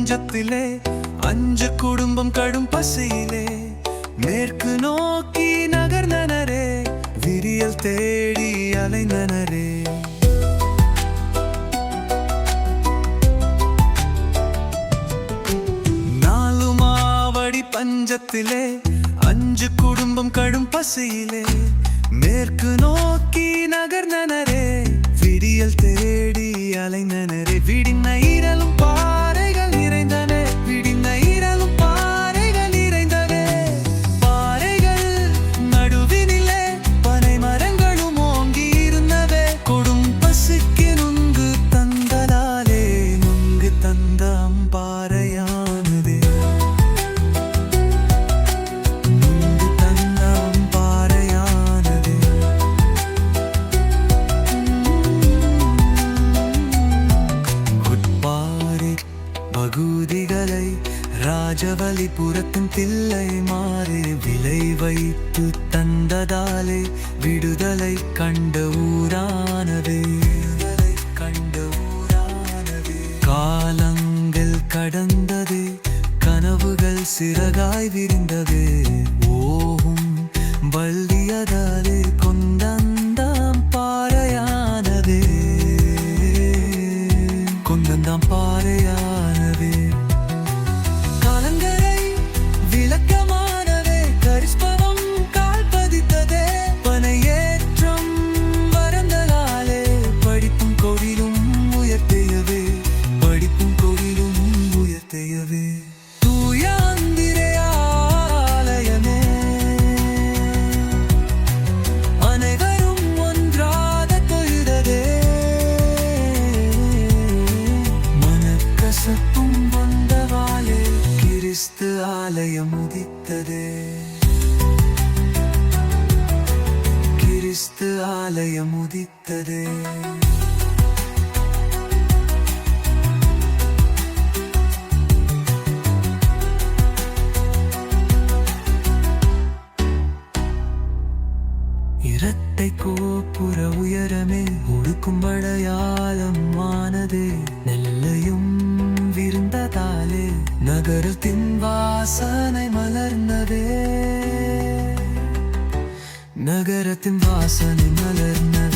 பஞ்சத்திலே அஞ்சு குடும்பம் கடும் பசியிலே. மேற்கு நோக்கி நகர்ந்தனரே விரியல் தேடி அலைந்தனரே. நாலு மாவடி பஞ்சத்திலே அஞ்சு குடும்பம் கடும் பசியிலே. மேற்கு நோக்கி ராஜவலிபுரத்தின் தில்லை மாறு விலை வைத்து தந்ததாலே விடுதலை கண்ட ஊரானது. விடுதலை கண்ட ஊரானது. காலங்கள் கடந்தது கனவுகள் சிறகாய் விரிந்தது. ஓகும் வள்ளியதாலே கிறிஸ்து ஆலயம் உதித்ததே கிறிஸ்து ஆலயம் உதித்ததே உயர உயரமே ஒடுக்கும் அடையாளம் நெல்லையும் விருந்ததாலே நகரத்தின் வாசனை மலர்ந்ததே. நகரத்தின் வாசனை மலர்ந்தது.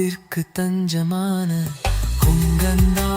பஞ்சத்திற்கு தஞ்சமான குங்கந்தா